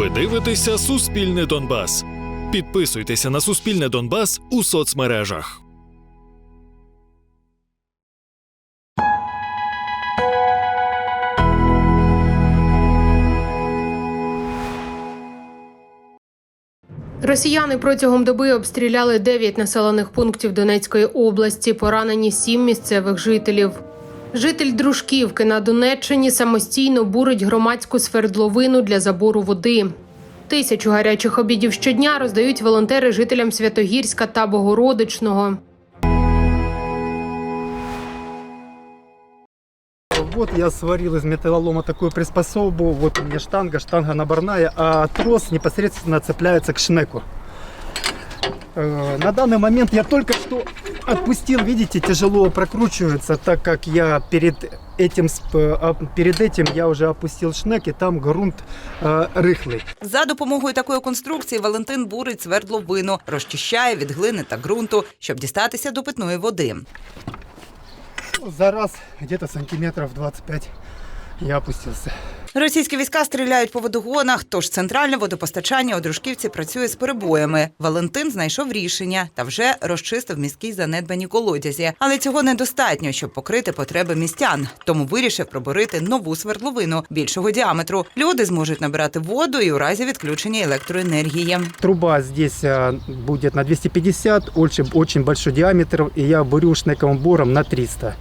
Ви дивитеся Суспільне Донбас. Підписуйтеся на Суспільне Донбас у соцмережах. Росіяни протягом доби обстріляли 9 населених пунктів Донецької області. Поранені 7 місцевих жителів. Житель Дружківки на Донеччині самостійно бурить громадську свердловину для забору води. Тисячу гарячих обідів щодня роздають волонтери жителям Святогірська та Богородичного. Вот я сварил из металлолома такую приспособу. Вот у меня штанга, штанга наборная, а трос непосредственно цепляется к шнеку. Э, На данный момент я только что отпустил, видите, тяжело прокручивается, так как я перед этим, сп- а, перед этим я уже опустил шнек, и там грунт э, рыхлый. За допомогою такої конструкції Валентин бурить свердловину, розчищає від глини та ґрунту, щоб дістатися до питної води. За раз где-то сантиметров 25 я опустился. Російські війська стріляють по водогонах, тож центральне водопостачання у Дружківці працює з перебоями. Валентин знайшов рішення та вже розчистив міські занедбані колодязі. Але цього недостатньо, щоб покрити потреби містян. Тому вирішив пробурити нову свердловину більшого діаметру. Люди зможуть набирати воду і у разі відключення електроенергії. Труба здесь а, будет на 250, очень, очень большой диаметр, и я бурю шнековым бором на 300.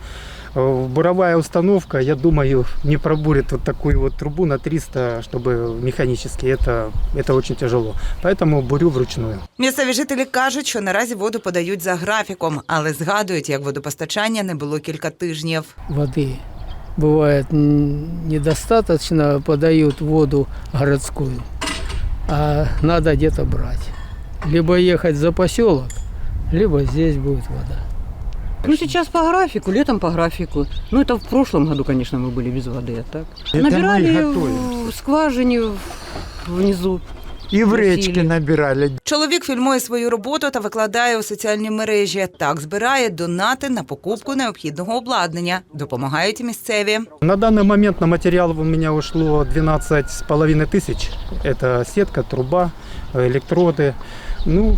Э, Буровая установка, я думаю, не пробурит вот такую вот трубу на 300, чтобы механически. Это, это очень тяжело. Поэтому бурю вручную. Місцеві жителі кажуть, що наразі воду подають за графіком, але згадують, як водопостачання не було кілька тижнів. воды. Бывает м, недостаточно, подают воду городскую, а надо где-то брать. Либо ехать за поселок, либо здесь будет вода. Ну, сейчас по графику, летом по графику. Ну, это в прошлом году, конечно, мы были без воды, а так. Это Набирали мы готовимся. в скважине в- внизу. І в Просили. речки набирали. Чоловік фільмує свою роботу та викладає у соціальні мережі. Так збирає донати на покупку необхідного обладнання. Допомагають і місцеві. На данный момент на материал у меня ушло 12 с половиной тысяч. Это сетка, труба, э, электроды. Ну,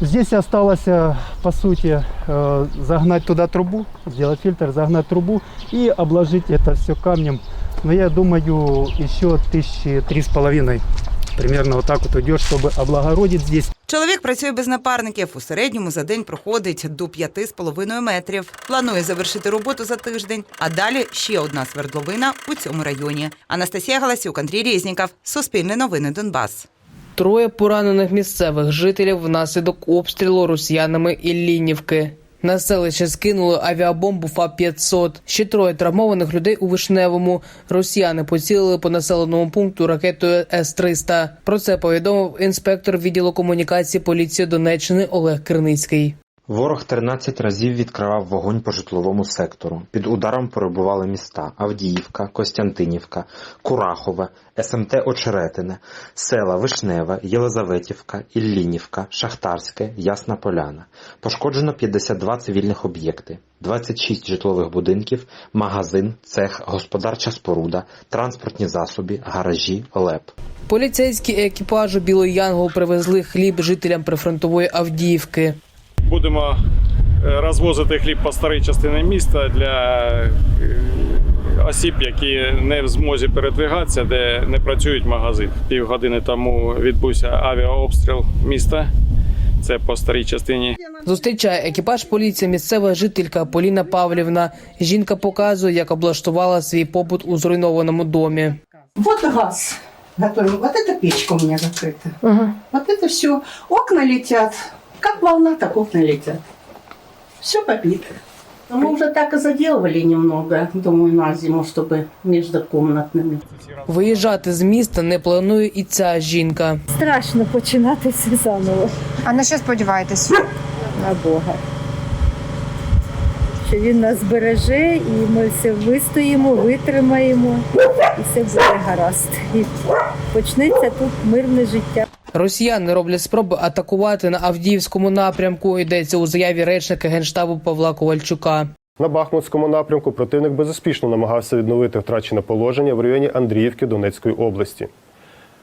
здесь осталось, э, по сути, э, загнать туда трубу, сделать фильтр, загнать трубу и обложить это все камнем. Но я думаю, еще тысячи три с половиной примерно вот так вот уйдет, чтобы облагородить здесь. Чоловік працює без напарників. У середньому за день проходить до п'яти з половиною метрів. Планує завершити роботу за тиждень. А далі ще одна свердловина у цьому районі. Анастасія Галасюк, Андрій Різніков, Суспільне новини Донбас. Троє поранених місцевих жителів внаслідок обстрілу росіянами Іллінівки. На селище скинули авіабомбу ФА-500. Ще троє травмованих людей у Вишневому. Росіяни поцілили по населеному пункту ракетою С-300. Про це повідомив інспектор відділу комунікації поліції Донеччини Олег Криницький. Ворог 13 разів відкривав вогонь по житловому сектору. Під ударом перебували міста Авдіївка, Костянтинівка, Курахове, СМТ Очеретине, села Вишневе, Єлизаветівка, Іллінівка, Шахтарське, Ясна Поляна. Пошкоджено 52 цивільних об'єкти, 26 житлових будинків, магазин, цех, господарча споруда, транспортні засоби, гаражі, ЛЕП. Поліцейські екіпажу Білий Янгол привезли хліб жителям прифронтової Авдіївки. Будемо е, розвозити хліб по старій частині міста для е, осіб, які не в змозі передвигатися, де не працюють магазин. Півгодини тому відбувся авіаобстріл міста. Це по старій частині. Зустрічає екіпаж поліції місцева жителька Поліна Павлівна. Жінка показує, як облаштувала свій побут у зруйнованому домі. Вот газ готовим. Вот эта печка у меня закрыта. Вот это все. Окна летят. Как волна, так окна летят. Все побито. Но мы уже так и заделывали немного, думаю, на зиму, чтобы между комнатными. Виїжджати з міста не планує і ця жінка. Страшно починати все заново А на що сподіваєтесь? на Бога. Що він нас береже, і ми все вистоїмо, витримаємо, і все буде гаразд. І почнеться тут мирне життя. Росіяни роблять спроби атакувати на Авдіївському напрямку. Йдеться у заяві речника генштабу Павла Ковальчука. На Бахмутському напрямку противник безуспішно намагався відновити втрачене положення в районі Андріївки Донецької області.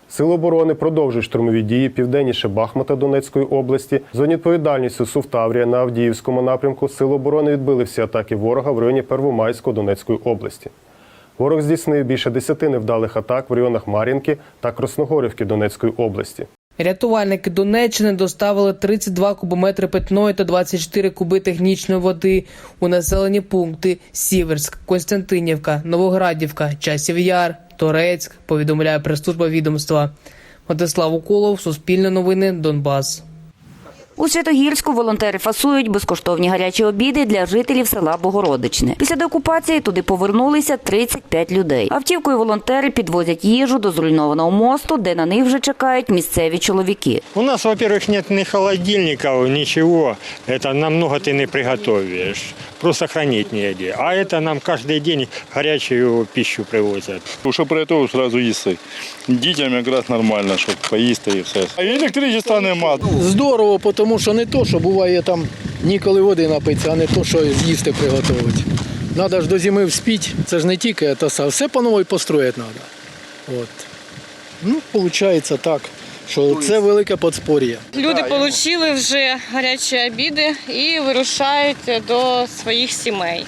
Сили оборони продовжують штурмові дії південніше Бахмута Донецької області. Зоні відповідальністю Сув-Таврія на Авдіївському напрямку Сили оборони відбили всі атаки ворога в районі Первомайського Донецької області. Ворог здійснив більше десяти невдалих атак в районах Мар'їнки та Красногорівки Донецької області. Рятувальники Донеччини доставили 32 кубометри питної та 24 куби технічної води у населені пункти Сіверськ, Константинівка, Новоградівка, Часів Яр, Торецьк. Повідомляє прес-служба відомства. Владислав Уколов, Суспільне новини, Донбас. У Святогірську волонтери фасують безкоштовні гарячі обіди для жителів села Богородичне. Після деокупації туди повернулися 35 людей. Автівкою волонтери підвозять їжу до зруйнованого мосту, де на них вже чекають місцеві чоловіки. У нас, во-первых, нет ни холодильников, ничего. Это намного ты не приготовишь. Просто хранить негде. А это нам каждый день горячую пищу привозят. Що приготував, одразу їсти. Дітям якраз нормально, щоб поїсти і все. А електричества нема. Здорово, тому що не то, що буває там ніколи води напитися, а не то, що з'їсти приготувати. Треба ж до зими вспіть. Це ж не тільки те все по новій построїти треба. От. Ну, виходить так, що це велике подспор'я. Люди отримали вже гарячі обіди і вирушають до своїх сімей.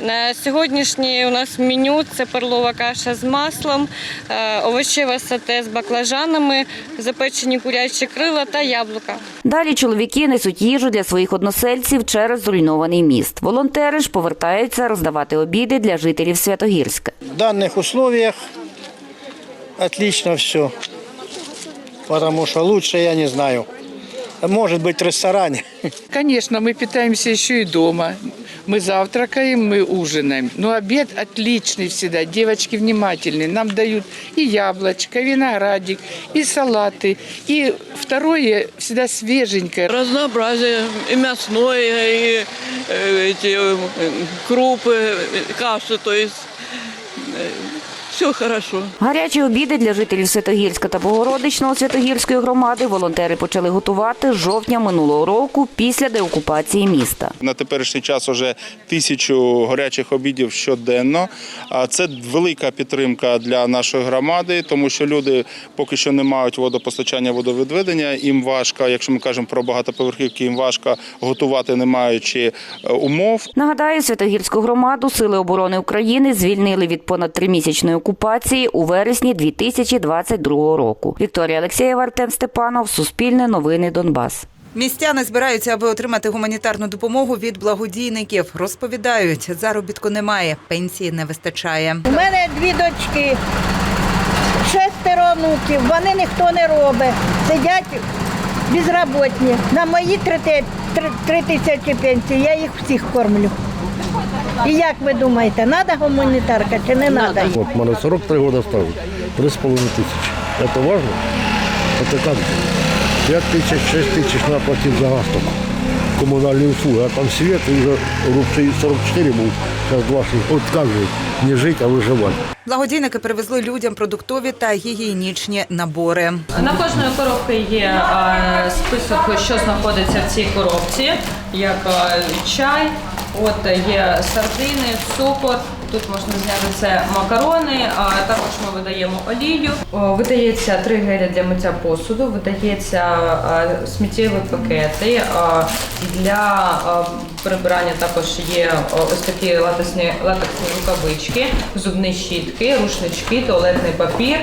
На сьогоднішнє у нас меню це перлова каша з маслом, е, овочеве сате з баклажанами, запечені курячі крила та яблука. Далі чоловіки несуть їжу для своїх односельців через зруйнований міст. Волонтери ж повертаються роздавати обіди для жителів Святогірська. В данных условиях отлично все. Потому что лучше я не знаю. Может быть в ресторане. Конечно, мы питаемся еще и дома. Мы завтракаем, мы ужинаем. Но обед отличный всегда. Девочки внимательные. Нам дают и яблочко, и виноградик, и салаты. И второе всегда свеженькое. Разнообразие и мясное, и э, эти э, крупы, э, каши, то есть все хорошо. Гарячі обіди для жителів Святогірська та Богородичного Святогірської громади волонтери почали готувати з жовтня минулого року після деокупації міста. На теперішній час вже тисячу гарячих обідів щоденно. А це велика підтримка для нашої громади, тому що люди поки що не мають водопостачання, водовідведення. Їм важко, якщо ми кажемо про багатоповерхівки, їм важко готувати, не маючи е, умов. Нагадаю, Святогірську громаду Сили оборони України звільнили від понад тримісячної окупації у вересні 2022 року. Вікторія Алексєєва, Артем Степанов, Суспільне новини Донбас. Містяни збираються, аби отримати гуманітарну допомогу від благодійників. Розповідають, заробітку немає, пенсії не вистачає. У мене дві дочки, шестеро онуків, вони ніхто не робить. Сидять безробітні. На мої три, три, три тисячі пенсії, я їх всіх кормлю. І як ви думаєте, треба гуманітарка чи не треба? Вот, у мене 43 года стажу, 3,5 тысячи. Это важно? Это как? 5 тысяч, 6 тысяч надо платить за газ только. Коммунальные услуги, а там свет и уже рублей 44 будут. Сейчас 20. Вот как жить? Не жить, а выживать. Благодійники привезли людям продуктові та гігієнічні набори. На кожної коробки є е, список, що знаходиться в цій коробці, як е, чай, от є сардини, цукор. Тут можна зняти це макарони, а також ми видаємо олію. Видається три гелі для миття посуду, видається сміттєві пакети. Для прибирання також є ось такі латексні, латексні рукавички, зубні щітки, рушнички, туалетний папір,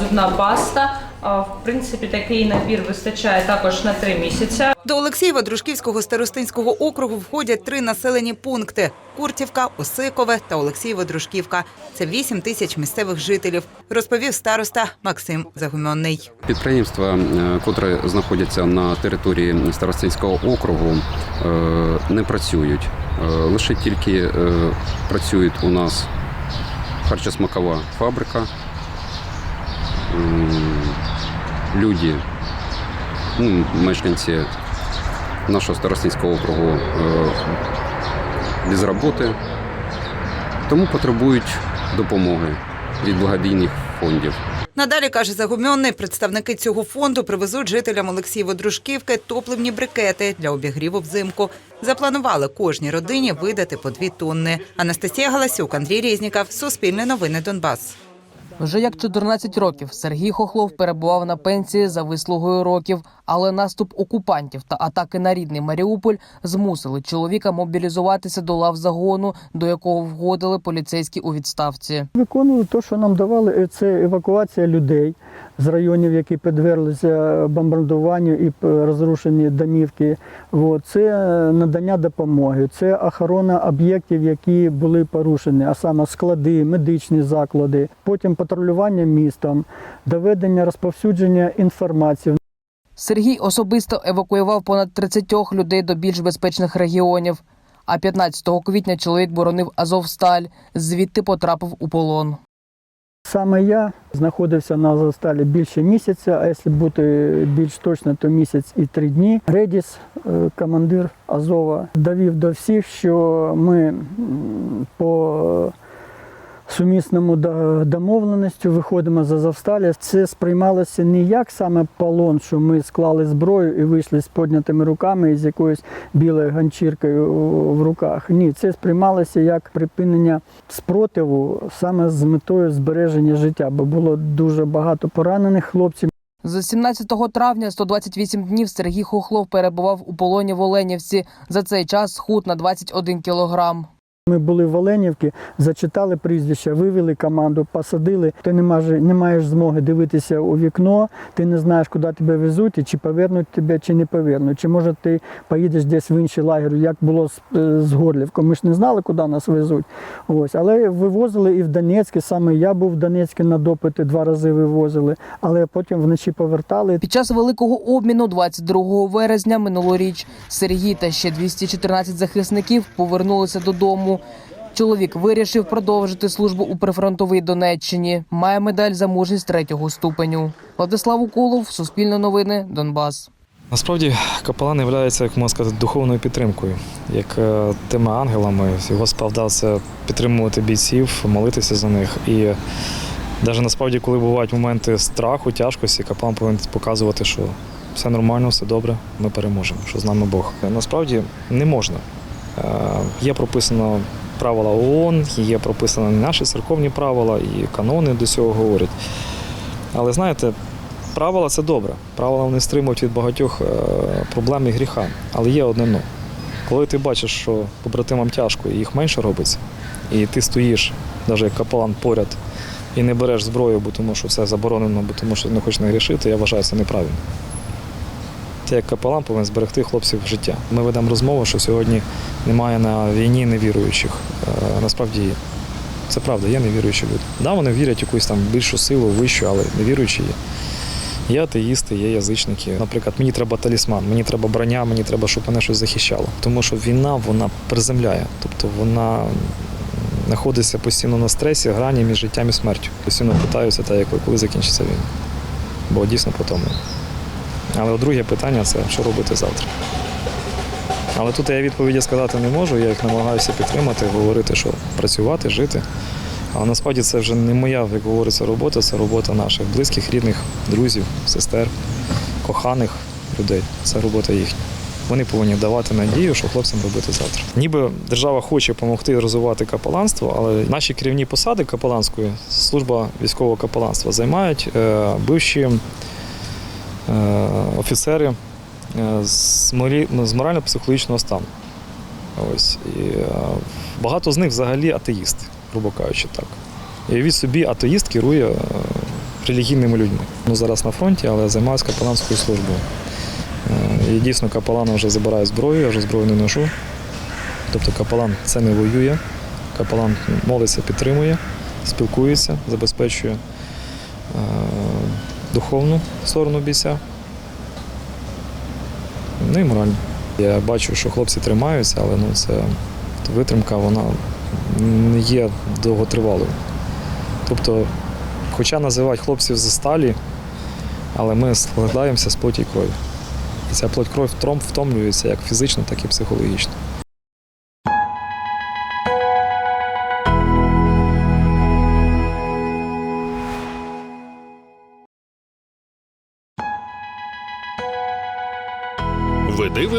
зубна паста. А, В принципі, такий набір вистачає також на три місяці. До Олексієва Дружківського старостинського округу входять три населені пункти: Куртівка, Осикове та Олексієво-Дружківка. Це 8 тисяч місцевих жителів, розповів староста Максим Загумонний. Підприємства, е, котрі знаходяться на території Старостинського округу, е, не працюють. Е, Лише тільки працює у нас харчосмакова фабрика. Люди, ну, мешканці нашого Старостинського округу е, без роботи, тому потребують допомоги від благодійних фондів. Надалі каже Загумьонний, представники цього фонду привезуть жителям Олексієво-Дружківки топливні брикети для обігріву взимку. Запланували кожній родині видати по дві тонни. Анастасія Галасюк, Андрій Різніков, Суспільне новини Донбас. Вже як 14 років Сергій Хохлов перебував на пенсії за вислугою років, але наступ окупантів та атаки на рідний Маріуполь змусили чоловіка мобілізуватися до лав загону, до якого входили поліцейські у відставці. Виконували те, що нам давали, Е, це евакуація людей з районів, які підверглися бомбардуванню і п- розрушені домівки. Це е, надання допомоги, це охорона об'єктів, які були порушені, а саме склади, медичні заклади, потім патрулювання містом, доведення розповсюдження інформації. Сергій особисто евакуював понад 30 людей до більш безпечних регіонів. А 15 квітня чоловік боронив Азовсталь, звідти потрапив у полон. Саме я знаходився на Азовсталі більше місяця, а якщо бути більш точно, то місяць і три дні. Редіс, е, командир Азова, довів до всіх, що ми по сумісному до- домовленістю виходимо з Азовсталі. Це сприймалося не як саме полон, що ми склали зброю і вийшли з піднятими руками і з якоюсь білою ганчіркою в руках. Ні, це сприймалося як припинення спротиву саме з метою збереження життя, бо було дуже багато поранених хлопців. З 17 травня 128 днів Сергій Хохлов перебував у полоні в Оленівці. За цей час схуд на 21 кілограм. Ми були в Оленівці, зачитали прізвища, вивели команду, посадили. Ти не маєш, не маєш змоги дивитися у вікно, ти не знаєш, куди тебе везуть, і чи повернуть тебе, чи не повернуть. Чи може ти поїдеш десь в інший лагер, як було з, е, з Горлівком. Ми ж не знали, куди нас везуть. Ось. Але вивозили і в Донецьке. Саме я був в Донецьку на допити, два рази вивозили, але потім вночі повертали. Під час великого обміну 22 березня минулоріч Сергій та ще 214 захисників повернулися додому. Чоловік вирішив продовжити службу у прифронтовій Донеччині. Має медаль за мужність третього ступеню. Владислав Уколов, Суспільне новини, Донбас. Насправді капелан є, як можна сказати, духовною підтримкою, як е, тими ангелами. Його справда це підтримувати бійців, молитися за них. І навіть насправді, коли бувають моменти страху, тяжкості, капелан повинен показувати, що все нормально, все добре, ми переможемо, що з нами Бог. Насправді не можна. Е, Є прописано правила ООН, є прописано наші церковні правила, і канони до цього говорять. Але знаєте, правила це добре. Правила вони стримують від багатьох е, проблем і гріха. Але є одне но. Коли ти бачиш, що побратимам тяжко і їх менше робиться, і ти стоїш, навіть як капелан поряд, і не береш зброю, бо тому що це заборонено, бо тому що не хочеш нагрішити, я вважаю це неправильно. Ти як капелан повинен зберегти хлопців життя. Ми ведемо розмову, що сьогодні немає на війні невіруючих. Е, Насправді є. Це правда, є невіруючі люди. Да, вони вірять в якусь там більшу силу, вищу, але невіруючі є. Є атеїсти, є язичники. Наприклад, мені треба талісман, мені треба броня, мені треба, щоб мене щось захищало. Тому що війна вона приземляє, тобто вона знаходиться постійно на стресі, грані між життям і смертю. Постійно питаються, та як коли закінчиться війна. Бо дійсно потомлено. Але друге питання це що робити завтра. Але тут я відповіді сказати не можу, я їх намагаюся підтримати, говорити, що працювати, жити. Але насправді це вже не моя, як говориться, робота, це робота наших близьких, рідних, друзів, сестер, коханих людей. Це робота їхня. Вони повинні давати надію, що хлопцям робити завтра. Ніби держава хоче допомогти розвивати капеланство, але наші керівні посади капеланської, служба військового капеланства займають е, бивші офіцери е, з морі- з морально-психологічного стану. Ось. І, е, багато з них взагалі атеїсти, грубо кажучи так. І від собі атеїст керує е, релігійними людьми. Ну, зараз на фронті, але займаюся капеланською службою. Е, І дійсно капелана вже забирає зброю, я вже зброю не ношу. Тобто капелан це не воює, капелан молиться, підтримує, спілкується, забезпечує е, духовну сторону бійця. Ну і морально. Я бачу, що хлопці тримаються, але ну, це витримка вона не є довготривалою. Тобто, хоча називають хлопців зі сталі, але ми складаємося з плоті крові. І ця плоть кров втомлюється як фізично, так і психологічно.